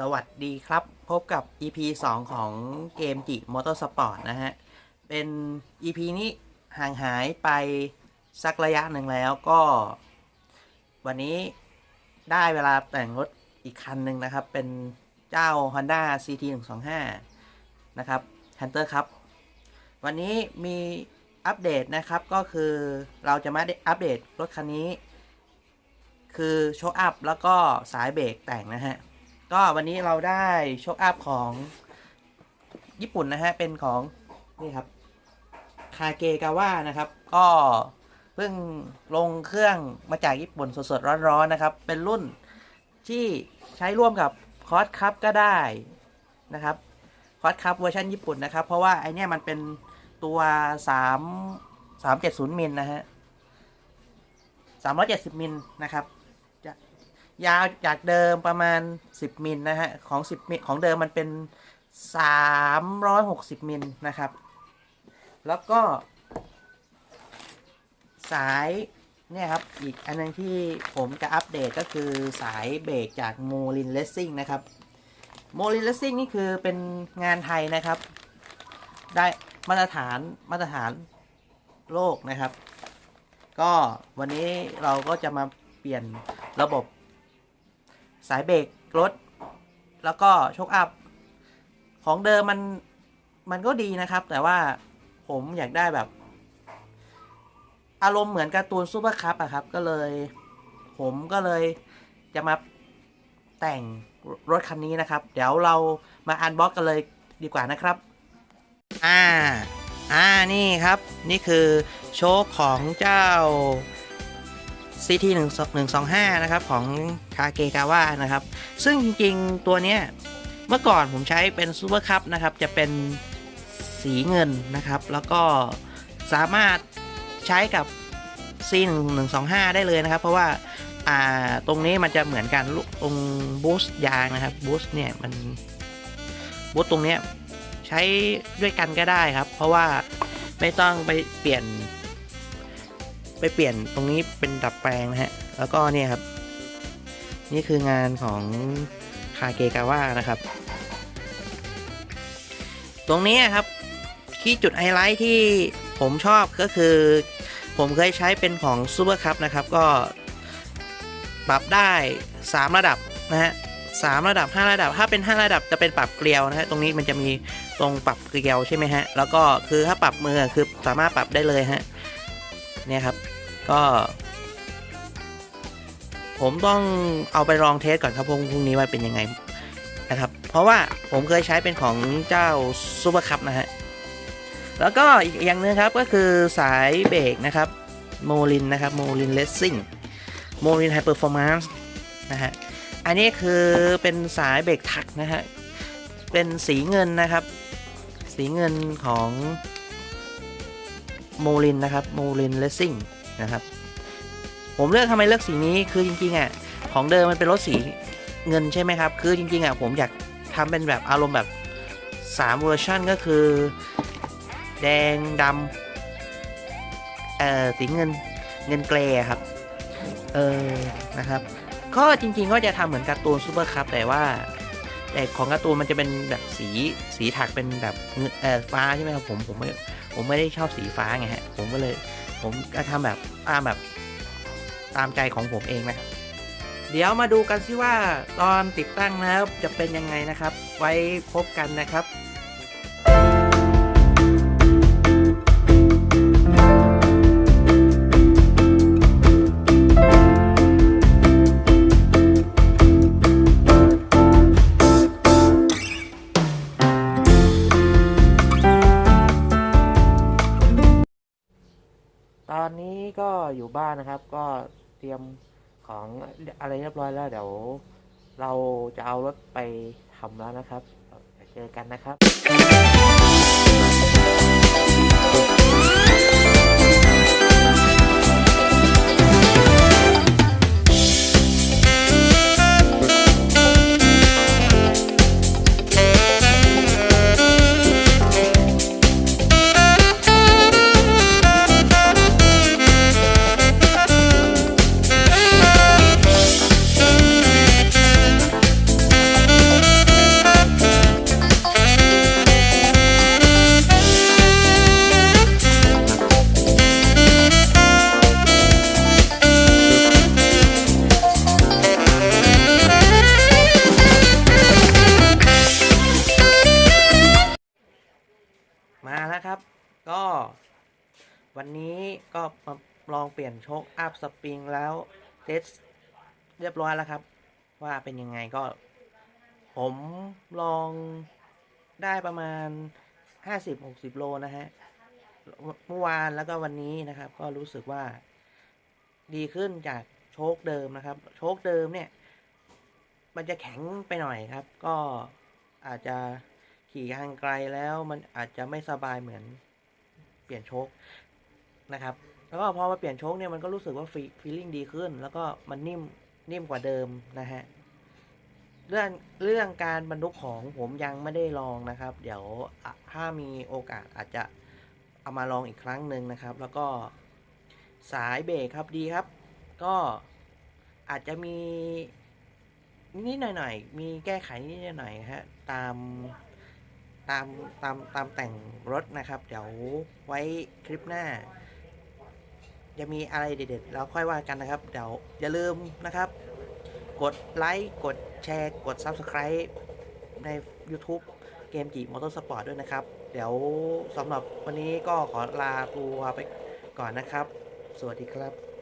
สวัสดีครับ พบกับ EP 2 ของเกมจิมอเตอร์สปอร์ตนะฮะ เป็น EP นี้ห่างหายไปสักระยะหนึ่งแล้วก็ วันนี้ได้เวลาแต่งรถอีกคันหนึ่งนะครับ เป็นเจ้า Honda CT 125นะครับ Hunter ครับ วันนี้มีอัปเดตนะครับก็คือเราจะมาอัปเดตรถคันนี้ คือโชคอัพแล้วก็สายเบรกแต่งนะฮะ ก็วันนี้เราได้โชคอัพของญี่ปุ่นนะฮะ เป็นของนี่ครับ คาเกกาว่านะครับ ก็เพิ่งลงเครื่องมาจากญี่ปุ่นสดๆ ร้อนๆ นะครับ เป็นรุ่นที่ใช้ร่วมกับคอร์สคัพก็ได้นะครับคอร์สคัพเวอร์ชันญี่ปุ่นนะครับ เพราะว่าไอเนี้ยมันเป็นตัว3 370มิลนะฮะ370มิลนะครับ ยาวจากเดิมประมาณ 10 มิลนะฮะ ของ 10 มิลของเดิมมันเป็น 360 มิลนะครับ แล้วก็ สายเนี่ยครับ อีกอันนึงที่ผมจะอัปเดตก็คือสายเบรกจากโมลินเลสซิ่งนะครับโมลินเลสซิ่งนี่คือเป็นงานไทยนะครับ ได้มาตรฐานมาตรฐานโลกนะครับ ก็วันนี้เราก็จะมาเปลี่ยนระบบ สายเบรกรถ แล้วก็โชคอัพ ของเดิมมันมันก็ดีนะครับ แต่ว่าผมอยากได้แบบ อารมณ์เหมือนการ์ตูนซูเปอร์คัพอะครับ ก็เลย ผมก็เลยจะมาแต่งรถคันนี้นะครับ เดี๋ยวเรามาอันบ็อกกันเลยดีกว่านะครับ อ่า อ่า นี่ครับ นี่คือโชคของเจ้า CT 1 125นะครับของคาเกกาวะนะครับ ซึ่งจริงๆ ตัวเนี้ยเมื่อก่อนผมใช้เป็นซูเปอร์คัพนะครับ จะเป็นสีเงินนะครับ แล้วก็สามารถใช้กับ C 1 1 2 5ได้เลยนะครับ เพราะว่าอ่าตรงนี้มันจะเหมือนกันลูกตรงบูสต์ยางนะครับบูสต์เนี่ยมันบูสต์ตรงเนี้ยใช้ด้วยกันก็ได้ครับ เพราะว่าไม่ต้องไปเปลี่ยน ไปเปลี่ยนตรงนี้เป็นดัดแปลงนะฮะ แล้วก็เนี่ยครับ นี่คืองานของคาเกกาวะนะครับ ตรงนี้ครับที่จุดไฮไลท์ที่ผมชอบก็คือ ผมเคยใช้เป็นของซูเปอร์คัพนะครับ ก็ปรับได้ 3 ระดับนะฮะสามระดับ 5 ระดับ ถ้าเป็น 5 ระดับจะเป็นปรับเกลียวนะฮะ ตรงนี้มันจะมีตรงปรับเกลียวใช่ไหมฮะ แล้วก็คือถ้าปรับมือคือสามารถปรับได้เลยฮะ เนี่ยครับ ก็ ผมต้องเอาไปลองเทสก่อนครับพรุ่งนี้ว่าเป็นยังไงนะครับ เพราะว่าผมเคยใช้เป็นของเจ้าซูเปอร์คัพนะฮะ แล้วก็อีกอย่างหนึงครับก็คือสายเบรกนะครับโมลินนะครับโมลินเลสซิ่งโมลินไฮเปอร์ฟอร์มานซ์นะฮะ อันนี้คือเป็นสายเบรกถักนะฮะ เป็นสีเงินนะครับ สีเงินของ โมลินนะครับโมลินเลสซิ่งนะครับ ผมเลือกทำไมเลือกสีนี้คือจริงๆอะของเดิมมันเป็นรถสีเงินใช่ไหมครับ คือจริงๆอะผมอยากทำเป็นแบบอารมณ์แบบ3เวอร์ชันก็คือ แดงดำเอ่อสีเงินเงินเกรย์ครับ เออนะครับ ก็จริงๆก็จะทำเหมือนการ์ตูนซูเปอร์คัพแต่ว่าแต่ของการ์ตูนมันจะเป็นแบบสีสีถักเป็นแบบเงินเอ่อฟ้าใช่ไหมครับผมผมไม่ ผมไม่ได้ชอบสีฟ้าไงฮะ ผมก็เลย ผมก็ทำแบบตามแบบตามใจของผมเองนะครับ เดี๋ยวมาดูกันซิว่าตอนติดตั้งแล้วจะเป็นยังไงนะครับ ไว้พบกันนะครับ อยู่บ้านนะครับ ก็เตรียมของอะไรเรียบร้อยแล้วเดี๋ยวเราจะเอารถไปทำแล้วนะครับเจอกันนะครับ วันนี้ก็มาลองเปลี่ยนโชคอัพสปริงแล้วเทสเรียบร้อยแล้วครับ ว่าเป็นยังไงก็ ผมลองได้ประมาณ 50-60 โลนะฮะ เมื่อวานแล้วก็วันนี้นะครับ ก็รู้สึกว่าดีขึ้นจากโชคเดิมนะครับ โชคเดิมเนี่ย มันจะแข็งไปหน่อยครับ ก็อาจจะขี่ทางไกลแล้วมันอาจจะไม่สบายเหมือนเปลี่ยนโชค นะครับ แล้วก็พอมาเปลี่ยนโชคเนี่ยมันก็รู้สึกว่าฟีลลิ่งดีขึ้น แล้วก็มันนิ่มนิ่มกว่าเดิมนะฮะเรื่องเรื่องการบรรทุกของผมยังไม่ได้ลองนะครับ เดี๋ยวถ้ามีโอกาสอาจจะเอามาลองอีกครั้งหนึ่งนะครับ แล้วก็สายเบรกครับดีครับ ก็อาจจะมีนิดหน่อยๆ มีแก้ไขนิดหน่อยฮะตามตามตามตามแต่งรถนะครับ เดี๋ยวไว้คลิปหน้า จะมีอะไรเด็ดๆเราค่อยว่ากันนะครับ เดี๋ยวอย่าลืมนะครับ กดไลค์กดแชร์ กด Subscribe ใน YouTube เกมจีมอเตอร์สปอร์ตด้วยนะครับ เดี๋ยวสำหรับวันนี้ก็ขอลาตัวไปก่อนนะครับ สวัสดีครับ